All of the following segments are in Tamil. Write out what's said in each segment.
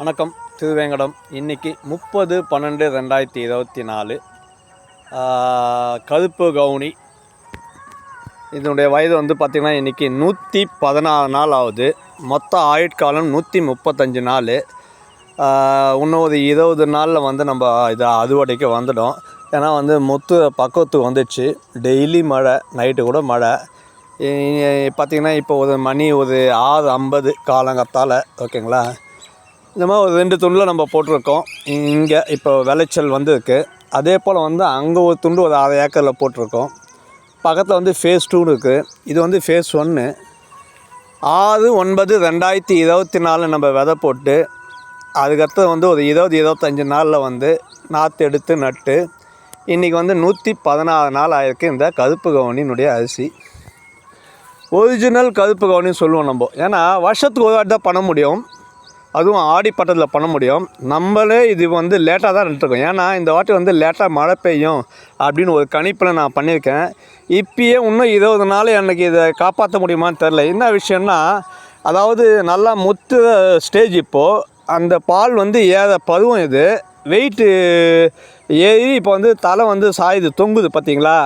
வணக்கம் திருவேங்கடம். இன்னைக்கு முப்பது பன்னெண்டு ரெண்டாயிரத்தி இருபத்தி நாலு. கருப்பு கவுனி. இதனுடைய வயது வந்து பார்த்திங்கன்னா இன்றைக்கி நூற்றி பதினாறு நாள் ஆகுது. மொத்த ஆயுட்காலம் நூற்றி முப்பத்தஞ்சு நாள். இன்னும் ஒரு இருபது நாளில் வந்து நம்ம இதை அறுவடைக்கு வந்துடும். ஏன்னா வந்து முத்து பக்கத்துக்கு வந்துடுச்சு டெய்லி மழை நைட்டு கூட மழை. பார்த்திங்கன்னா இப்போ ஒரு மணி ஒரு ஆறு ஐம்பது காலங்கத்தால் ஓகேங்களா? இந்த மாதிரி ஒரு ரெண்டு துண்டில் நம்ம போட்டிருக்கோம். இங்கே இப்போ விளைச்சல் வந்துருக்கு. அதே போல் வந்து அங்கே ஒரு துண்டு ஒரு அரை ஏக்கரில் போட்டிருக்கோம். பக்கத்தில் வந்து ஃபேஸ் டூன்னு இருக்குது இது வந்து ஃபேஸ் ஒன்று ஆறு ஒன்பது ரெண்டாயிரத்தி இருபத்தி நாலு நம்ம விதை போட்டு அதுக்கடுத்து வந்து ஒரு இருபது இருபத்தஞ்சி நாளில் வந்து நாற்று எடுத்து நட்டு இன்றைக்கி வந்து நூற்றி பதினாறு நாள் ஆயிருக்கு இந்த கருப்பு கவுனியினுடைய அரிசி. ஒரிஜினல் கருப்பு கவுனின்னு சொல்லுவோம் நம்ம. ஏன்னா வருஷத்துக்கு ஒரு வாட்டி தான் பண்ண முடியும். அதுவும் ஆடி பட்டத்தில் பண்ண முடியும். நம்மளே இது வந்து லேட்டாக தான் நட்டுருக்கோம் ஏன்னா இந்த வாட்டி வந்து லேட்டாக மழை பெய்யும் அப்படின்னு ஒரு கணிப்பில் நான் பண்ணியிருக்கேன். இப்பயே இன்னும் இருபது நாள் எனக்கு இதை காப்பாற்ற முடியுமான்னு தெரில என்ன விஷயம்னா அதாவது நல்லா முத்து ஸ்டேஜ் இப்போது அந்த பால் வந்து ஏற பருவம் இது. வெயிட்டு ஏறி இப்போ வந்து தலை வந்து சாயுது தொங்குது பார்த்தீங்களா?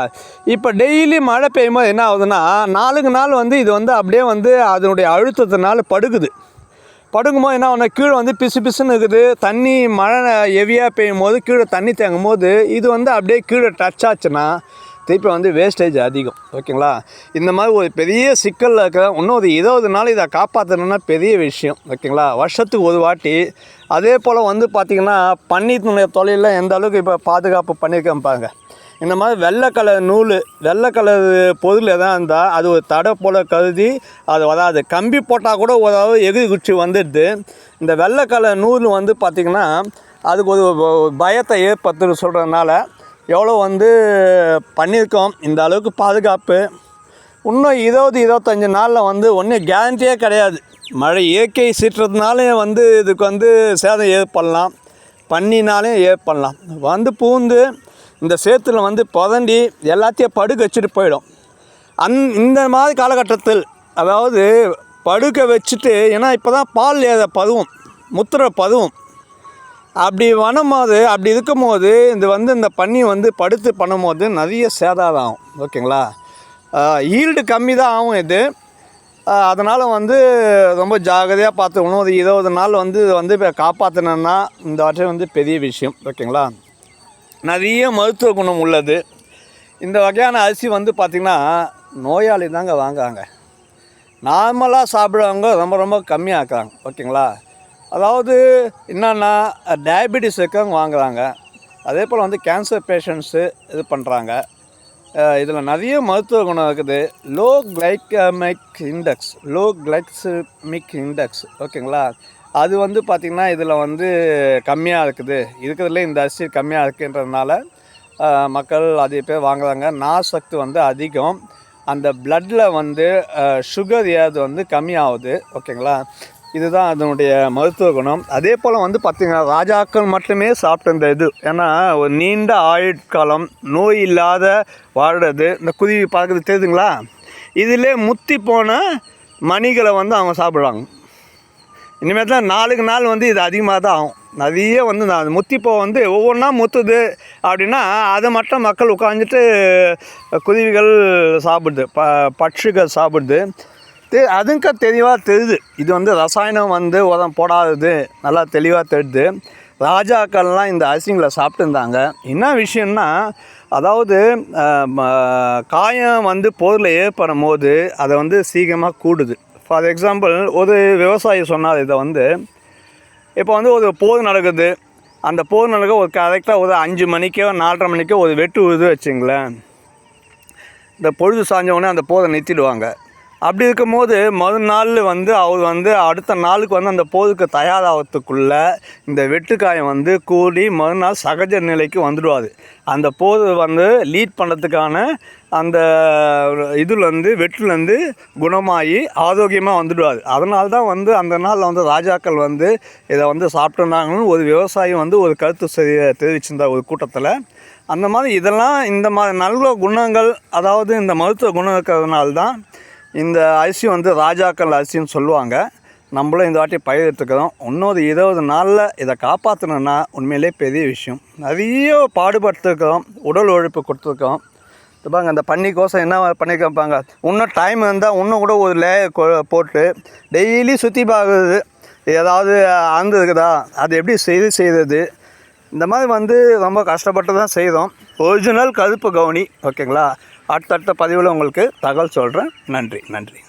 இப்போ டெய்லி மழை பெய்யும்போது என்ன ஆகுதுன்னா நாளுக்கு நாள் வந்து இது வந்து அப்படியே வந்து அதனுடைய அழுத்தத்தினால படுக்குது. படுக்கும்போது என்ன ஒன்று கீழே வந்து பிசு பிசுன்னு இருக்குது. தண்ணி மழை ஹெவியாக பெய்யும் போது கீழே தண்ணி தேங்கும் போது இது வந்து அப்படியே கீழே டச் ஆச்சுன்னா திருப்பி வந்து வேஸ்டேஜ் அதிகம். ஓகேங்களா? இந்த மாதிரி ஒரு பெரிய சிக்கலில் இருக்கிற இன்னும் ஒரு இருபது நாள் இதை காப்பாற்றணுன்னா பெரிய விஷயம். ஓகேங்களா? வருஷத்துக்கு ஒரு வாட்டி. அதே போல் வந்து பார்த்திங்கன்னா பன்னீர் தொழிலில் எந்த அளவுக்கு இப்போ பாதுகாப்பு பண்ணியிருக்கேன் பாருங்கள் இந்த மாதிரி வெள்ளை கலர் நூல் வெள்ளை கலர் பொருள் எதாவது இருந்தால் அது ஒரு தடை போல் கருதி அது வராது. கம்பி போட்டால் கூட ஓரளவு எகிரி குச்சி வந்துடுது. இந்த வெள்ளை கலர் நூல் வந்து பார்த்திங்கன்னா அதுக்கு ஒரு பயத்தை ஏற்படுத்துன்னு சொல்கிறதுனால எவ்வளோ வந்து பண்ணியிருக்கோம். இந்த அளவுக்கு பாதுகாப்பு. இன்னும் இருபது இருபத்தஞ்சி நாளில் வந்து ஒன்றும் கேரண்டியே கிடையாது. மழை இயற்கை சீற்றத்தினாலே வந்து இதுக்கு வந்து சேதம் ஏற்படலாம். பண்ணினாலும் ஏற்படலாம். வந்து பூந்து இந்த சேத்துல வந்து புதண்டி எல்லாத்தையும் படுக்க வச்சுட்டு போயிடும். அந் இந்த மாதிரி காலகட்டத்தில் அதாவது படுக்க வச்சுட்டு ஏன்னா இப்போ தான் பால் ஏத பதுவும் முத்துற பதுவும். அப்படி வனும்போது அப்படி இருக்கும்போது இது வந்து இந்த பன்னி வந்து படுத்து பண்ணும்போது நிறைய சேதாரம் ஆகும். ஓகேங்களா? ஈல்டு கம்மி தான் ஆகும் இது. அதனால் வந்து ரொம்ப ஜாகிரதையாக பார்த்துக்கணும் ஒரு இருபது நாள் வந்து இது வந்து இப்போ இந்த வாட்டி வந்து பெரிய விஷயம். ஓகேங்களா? நிறைய மருத்துவ குணம் உள்ளது. இந்த வகையான அரிசி வந்து பார்த்திங்கன்னா நோயாளி தாங்க வாங்குறாங்க. நார்மலாக சாப்பிட்றவங்க ரொம்ப ரொம்ப கம்மியாக்குறாங்க ஓகேங்களா? அதாவது என்னென்னா டயபெட்டிஸ் இருக்கவங்க வாங்குறாங்க. அதே போல் வந்து கேன்சர் பேஷண்ட்ஸு இது பண்ணுறாங்க இதில் நிறைய மருத்துவ குணம் இருக்குது. Low glycemic index low glycemic index. ஓகேங்களா? அது வந்து பார்த்திங்கன்னா இதில் வந்து கம்மியாக இருக்குது. இருக்கிறதுல இந்த அரிசி கம்மியாக இருக்குன்றதுனால மக்கள் அதிக பேர் வாங்குறாங்க. நார் வந்து அதிகம். அந்த பிளட்டில் வந்து சுகர் ஏது வந்து கம்மியாகுது. ஓகேங்களா? இதுதான் அதனுடைய மருத்துவ குணம். அதே போல் வந்து பார்த்திங்கன்னா ராஜாக்கள் மட்டுமே சாப்பிட்ட இந்த இது. ஏன்னா ஒரு நீண்ட ஆயுட்காலம் நோய் இல்லாத வாழ்கிறது இந்த குருவி பார்க்குறது தெரியுதுங்களா? இதிலே முத்தி போன மணிகளை வந்து அவங்க சாப்பிடுவாங்க இனிமேல் தான் நாளுக்கு நாள் வந்து இது அதிகமாக தான் ஆகும். நிறைய வந்து நான் முத்திப்போ வந்து ஒவ்வொன்றா முத்துது அப்படின்னா அதை மட்டும் மக்கள் உட்காந்துட்டு குருவிகள் சாப்பிடுது ப பட்சிகள் சாப்பிடுது. தெ அதுங்க தெளிவாக தெரியுது. இது வந்து ரசாயனம் வந்து உரம் போடாதது நல்லா தெளிவாக தெரியுது. ராஜாக்கள்லாம் இந்த அரிசிங்களை சாப்பிட்டுருந்தாங்க. என்ன விஷயம்னா அதாவது காயம் வந்து பொருளை ஏற்படும் போது அதை வந்து சீக்கிரமாக கூடுது. ஃபார் எக்ஸாம்பிள் ஒரு விவசாயி சொன்னார் இதை வந்து. இப்போ வந்து ஒரு போர் நடக்குது. அந்த போர் நடக்க ஒரு கரெக்டாக ஒரு அஞ்சு மணிக்கோ நாலரை மணிக்கோ ஒரு வெட்டு விழுது வச்சுங்களேன். இந்த பொழுது சாஞ்ச உடனே அந்த போரை நிறுத்திடுவாங்க. அப்படி இருக்கும்போது மறுநாள் வந்து அவர் வந்து அடுத்த நாளுக்கு வந்து அந்த போருக்கு தயாராகிறதுக்குள்ள இந்த வெட்டுக்காயம் வந்து கூடி மறுநாள் சகஜ நிலைக்கு வந்துடுவாது அந்த போர் வந்து லீட் பண்ணுறதுக்கான அந்த இதுலேருந்து வெட்டுலேருந்து குணமாகி ஆரோக்கியமாக வந்துடுவார். அதனால தான் வந்து அந்த நாளில் வந்து ராஜாக்கள் வந்து இதை வந்து சாப்பிட்டுருந்தாங்கன்னு ஒரு விவசாயி வந்து ஒரு கருத்து செ- தெரிவிச்சிருந்தார் ஒரு கூட்டத்தில். அந்த மாதிரி இதெல்லாம் இந்த மாதிரி நல்ல குணங்கள் அதாவது இந்த மருத்துவ குணம் இருக்கிறதுனால தான் இந்த அரிசி வந்து ராஜாக்கள் அரிசின்னு சொல்லுவாங்க. நம்மளும் இந்த வாட்டி பயிரிட்டுக்கிறோம் இன்னொரு இருபது நாளில் இதை காப்பாற்றணுன்னா உண்மையிலே பெரிய விஷயம். நிறைய பாடுபட்டுருக்கிறோம். உடல் உழைப்பு கொடுத்துருக்கோம் பாருங்க அந்த பன்னிக்கோசம் என்ன பண்ணியிருப்பாங்க இன்னும் டைம் இருந்தால் இன்னும் கூட ஒரு லேயர் போட்டு டெய்லி சுற்றி பார்க்குறது ஏதாவது ஆந்து இருக்குதா அது எப்படி செய்து செய்கிறது இந்த மாதிரி வந்து ரொம்ப கஷ்டப்பட்டு தான் செய்தோம் ஒரிஜினல் கருப்பு கவுனி ஓகேங்களா அடுத்தடுத்த பதிவில் உங்களுக்கு தகவல் சொல்கிறேன் நன்றி நன்றி.